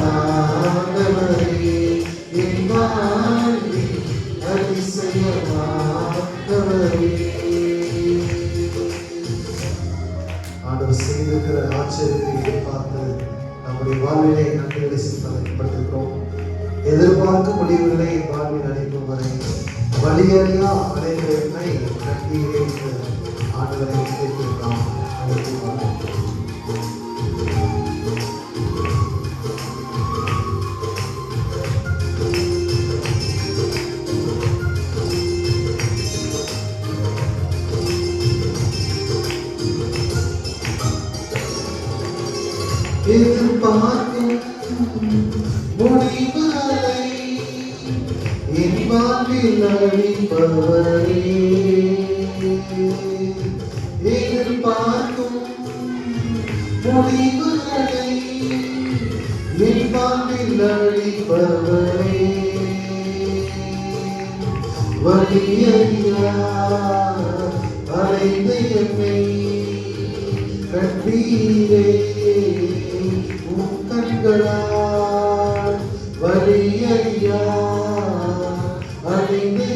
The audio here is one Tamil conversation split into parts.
ஆச்சரியமானவரே என் அதிசயமானவரே ஆண்டவர் செய்திருக்கிற ஆச்சரியத்தை பார்த்து நம்முடைய வாழ்விலை நன்றிகளை சிந்தனைப்படுத்துகிறோம் எதிர்பார்க்க முடியவில்லை வாழ்வில் அழைக்கும் வரை வழியறியா அடைகிற எதிர்பார்க்கும் முடிவுகளை என் வாழ்வில் அளிப்பவரே எதிர்பார்க்கும் முடிவுகளை என் வாழ்வில் அளிப்பவரே வழியறியா அடைந்த என்னை கண்டீரே. உன் கண்களால் வழியறியா என்னை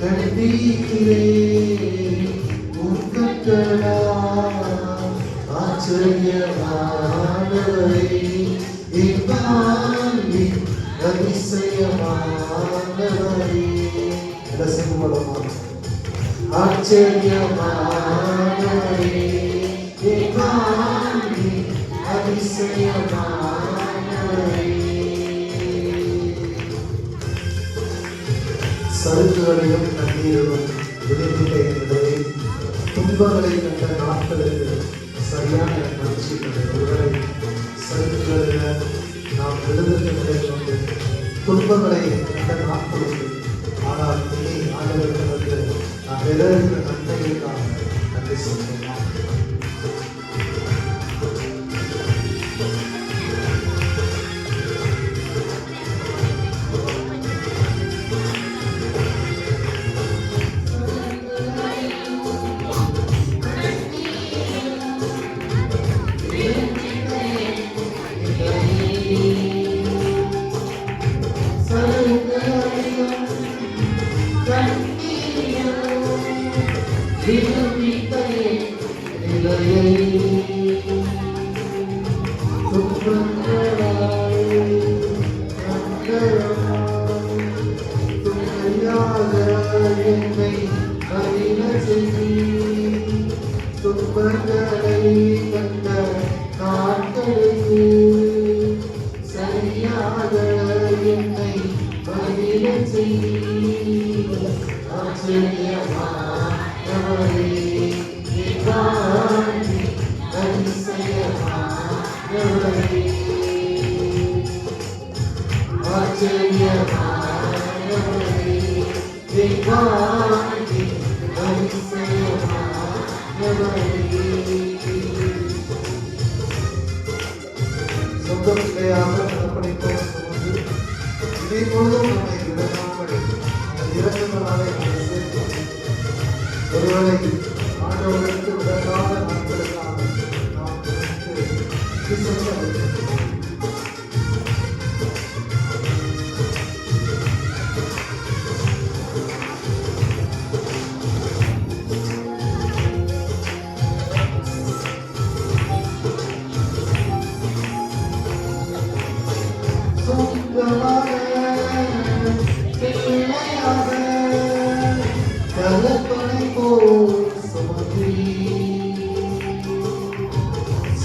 கண்டீரே உன் கண்களால் ஆச்சரியமானவரே என் வாழ்வில் அதிசயமானவரே ஆச்சரியமானவரே சருக்குகளையும் கண்ணீரும் விளைவில்லை என்பதை துன்பங்களை கண்ட நாட்களுக்கு சரியான மகிழ்ச்சி உடலை சருக்குகளில் நாம் விடுதலை கொண்டு துன்பங்களை கண்ட நாட்களுக்கு ஆனால் இனி ஆண்டவருக்கு வந்து நாம் பெற நன்மைகளுக்காக நன்றி சொல்கிறோம். துன்பங்களை கண்ட என் வாழ்வில் அதிசயமானவரே இதே பொழுதும் நம்மை விடமாமல் அந்த ஒருவேளை ஆண்டவர்களுக்கு விடக்காத நாட்களுக்காக நாம்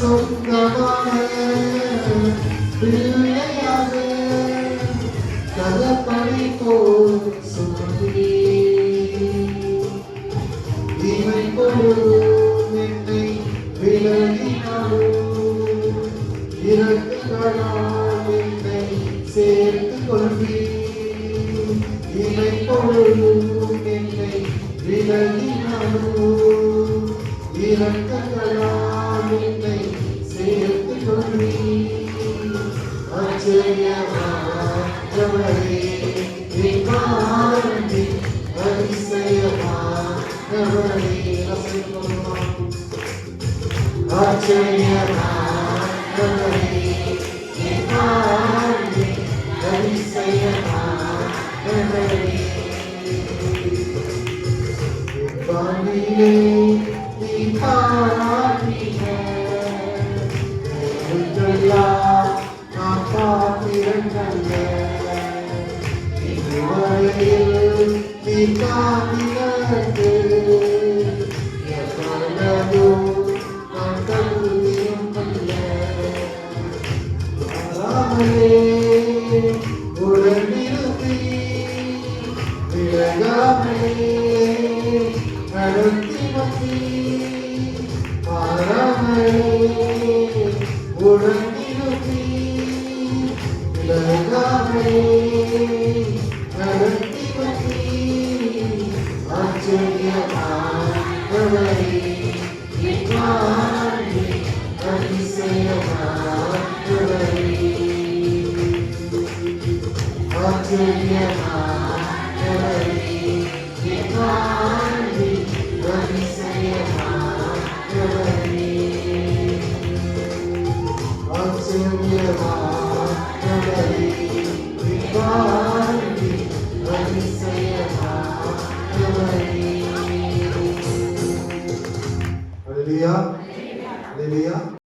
சொந்தமானே பிள்ளையாவே கதப்படி போல் சுமந்தே இவை போலும் என்னை விலகினாலும் இறக்குகளால் என்னை சேர்த்து கொள்வி என்னை சேர்த்துக் கொள்வீர் ஆச்சரியமானவரே இக்காரணி அதிசயமானவரே ரசிக்கணுமா ஆச்சரியமானவரே இக்காரணி அதிசயமானவரே வானிலே நீ அதிசயமானவரே ஆச்சரியமானவரே இக்காரணி